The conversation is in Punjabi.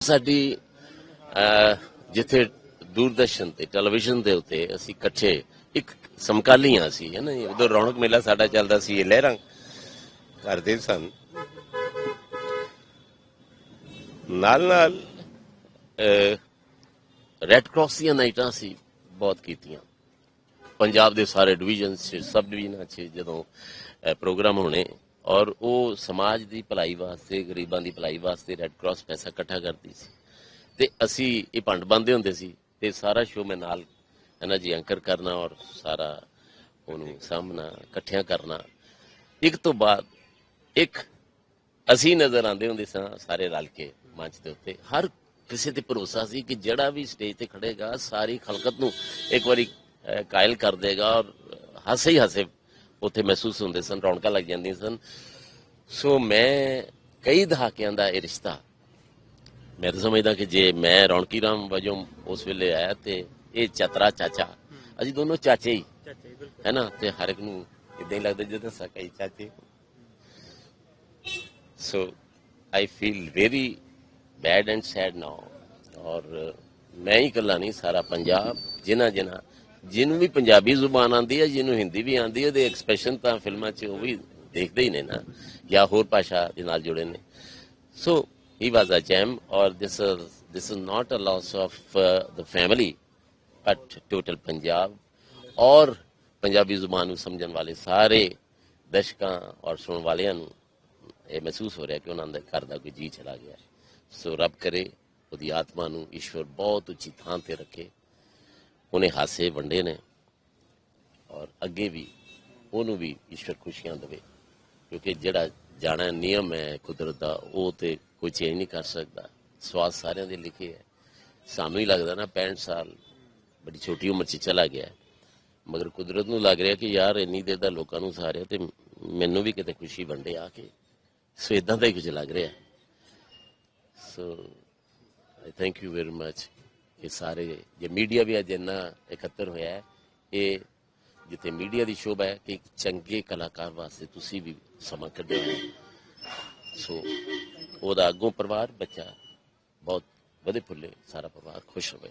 ਸਾਡੀ ਅਹ, ਜਿੱਥੇ ਦੂਰਦਰਸ਼ਨ ਤੇ ਟੈਲੀਵਿਜ਼ਨ ਦੇ ਉੱਤੇ ਅਸੀਂ ਇਕੱਠੇ ਇੱਕ ਸਮਕਾਲੀਆਂ ਸੀ ਹੈ ਨਾ ਉਦੋਂ ਰੌਣਕ ਮੇਲਾ ਸਾਡਾ ਚੱਲਦਾ ਸੀ ਇਹ ਲਹਿਰਾਂ ਕਰਦੇ ਸਨ। ਨਾਲ ਨਾਲ ਰੈੱਡ ਕਰਾਸ ਦੀਆਂ ਨਾਈਟਾਂ ਸੀ ਬਹੁਤ ਕੀਤੀਆਂ। ਪੰਜਾਬ ਦੇ ਸਾਰੇ ਡਿਵੀਜ਼ਨ 'ਚ ਸਬ ਡਿਵੀਜ਼ਨਾਂ 'ਚ ਜਦੋਂ ਪ੍ਰੋਗਰਾਮ ਹੋਣੇ ਔਰ ਉਹ ਸਮਾਜ ਦੀ ਭਲਾਈ ਵਾਸਤੇ, ਗਰੀਬਾਂ ਦੀ ਭਲਾਈ ਵਾਸਤੇ ਰੈੱਡ ਕਰਾਸ ਪੈਸਾ ਇਕੱਠਾ ਕਰਦੀ ਸੀ। ਤੇ ਅਸੀਂ ਇਹ ਭੰਡ ਬੰਦੇ ਹੁੰਦੇ ਸੀ ਤੇ ਸਾਰਾ ਸ਼ੋਅ ਮੈਂ ਨਾਲ ਇਹਨਾਂ ਜੀ ਐਂਕਰ ਕਰਨਾ ਔਰ ਸਾਰਾ ਉਹਨੂੰ ਸਾਹਮਣਾ, ਇਕੱਠਿਆਂ ਕਰਨਾ। ਇੱਕ ਤੋਂ ਬਾਅਦ, ਇੱਕ ਅਸੀਂ ਨਜ਼ਰ ਆਉਂਦੇ ਹੁੰਦੇ ਸਾਂ ਸਾਰੇ ਰਲ ਕੇ ਮੰਚ ਦੇ ਉੱਤੇ। ਹਰ ਕਿਸੇ ਤੇ ਭਰੋਸਾ ਸੀ ਕਿ ਜਿਹੜਾ ਵੀ ਸਟੇਜ ਤੇ ਖੜੇਗਾ, ਸਾਰੀ ਖਲਕਤ ਨੂੰ ਇੱਕ ਵਾਰੀ ਕਾਇਲ ਕਰ ਦੇਗਾ ਔਰ ਹਾਸੇ ਹੀ ਹੱਸੇ ਉੱਥੇ ਮਹਿਸੂਸ ਹੁੰਦੇ ਸਨ ਰੌਣਕਾਂ ਲੱਗ ਜਾਂਦੀਆਂ ਸਨ। ਸੋ ਮੈਂ ਕਈ ਦਹਾਕਿਆਂ ਦਾ ਇਹ ਰਿਸ਼ਤਾ ਮੈਂ ਤਾਂ ਸਮਝਦਾ ਕਿ ਜੇ ਮੈਂ ਰੌਣਕੀ ਰਾਮ ਵਜੋਂ ਉਸ ਵੇਲੇ ਆਇਆ ਤੇ ਇਹ ਚਤਰਾ ਚਾਚਾ ਅਸੀਂ ਦੋਨੋਂ ਚਾਚੇ ਹੀ ਹੈ ਨਾ? ਤੇ ਹਰ ਇੱਕ ਨੂੰ ਇਦਾਂ ਹੀ ਲੱਗਦਾ ਜਿੱਦਾਂ ਸਕਾ ਹੀ ਚਾਚੇ। So I feel very bad and sad now. ਔਰ ਮੈਂ ਹੀ ਇਕੱਲਾ ਨਹੀਂ ਸਾਰਾ ਪੰਜਾਬ ਜਿਨ੍ਹਾਂ ਜਿਨ੍ਹਾਂ ਜਿਹਨੂੰ ਵੀ ਪੰਜਾਬੀ ਜ਼ੁਬਾਨ ਆਉਂਦੀ ਹੈ ਜਿਹਨੂੰ ਹਿੰਦੀ ਵੀ ਆਉਂਦੀ ਹੈ ਉਹਦੇ ਐਕਸਪ੍ਰੈਸ਼ਨ ਤਾਂ ਫਿਲਮਾਂ 'ਚ ਉਹ ਵੀ ਦੇਖਦੇ ਹੀ ਨੇ ਨਾ ਜਾਂ ਹੋਰ ਭਾਸ਼ਾ ਦੇ ਨਾਲ ਜੁੜੇ ਨੇ। ਸੋ he was a gem, or this is this is not a loss of uh, the family, but total Punjab, ਔਰ ਪੰਜਾਬੀ ਜ਼ੁਬਾਨ ਨੂੰ ਸਮਝਣ ਵਾਲੇ ਸਾਰੇ ਦਰਸ਼ਕਾਂ ਔਰ ਸੁਣਨ ਵਾਲਿਆਂ ਨੂੰ ਇਹ ਮਹਿਸੂਸ ਹੋ ਰਿਹਾ ਕਿ ਉਹਨਾਂ ਦੇ ਘਰ ਦਾ ਕੋਈ ਜੀ ਚਲਾ ਗਿਆ ਸੋ ਰੱਬ ਕਰੇ ਉਹਦੀ ਆਤਮਾ ਨੂੰ ਈਸ਼ਵਰ ਬਹੁਤ ਉੱਚੀ ਥਾਂ ਤੇ ਰੱਖੇ। ਉਹਨੇ ਹਾਸੇ ਵੰਡੇ ਨੇ ਔਰ ਅੱਗੇ ਵੀ ਉਹਨੂੰ ਵੀ ਈਸ਼ਵਰ ਖੁਸ਼ੀਆਂ ਦੇਵੇ, ਕਿਉਂਕਿ ਜਿਹੜਾ ਜਾਣਾ ਨਿਯਮ ਹੈ ਕੁਦਰਤ ਦਾ, ਉਹ ਤੇ ਕੋਈ ਚੇਂਜ ਨਹੀਂ ਕਰ ਸਕਦਾ। ਸਵਾਦ ਸਾਰਿਆਂ ਦੇ ਲਿਖੇ ਹੈ। ਸਾਨੂੰ ਹੀ ਲੱਗਦਾ ਨਾ 65 ਸਾਲ ਬੜੀ ਛੋਟੀ ਉਮਰ 'ਚ ਚਲਾ ਗਿਆ ਮਗਰ ਕੁਦਰਤ ਨੂੰ ਲੱਗ ਰਿਹਾ ਕਿ ਯਾਰ ਇੰਨੀ ਦੇਰ ਦਾ ਲੋਕਾਂ ਨੂੰ ਸਾਰਿਆ ਤੇ ਮੈਨੂੰ ਵੀ ਕਿਤੇ ਖੁਸ਼ੀ ਵੰਡੇ ਆ ਕੇ। ਸੋ ਇਦਾਂ ਦਾ ਹੀ ਕੁਝ ਲੱਗ ਰਿਹਾ so I thank you very much ਇਹ ਸਾਰੇ, ਜੇ ਮੀਡੀਆ ਵੀ ਅੱਜ ਇੰਨਾ ਇਕੱਤਰ ਹੋਇਆ ਹੈ, ਇਹ ਜਿੱਥੇ ਮੀਡੀਆ ਦੀ ਸ਼ੋਭਾ ਹੈ ਕਿ ਇੱਕ ਚੰਗੇ ਕਲਾਕਾਰ ਵਾਸਤੇ ਤੁਸੀਂ ਵੀ ਸਮਾਂ ਕੱਢਿਆ ਹੈ। ਸੋ ਉਹਦਾ ਅੱਗੋਂ ਪਰਿਵਾਰ, ਬੱਚਾ ਬਹੁਤ ਵਧੇ ਫੁੱਲੇ ਸਾਰਾ ਪਰਿਵਾਰ ਖੁਸ਼ ਹੋਵੇ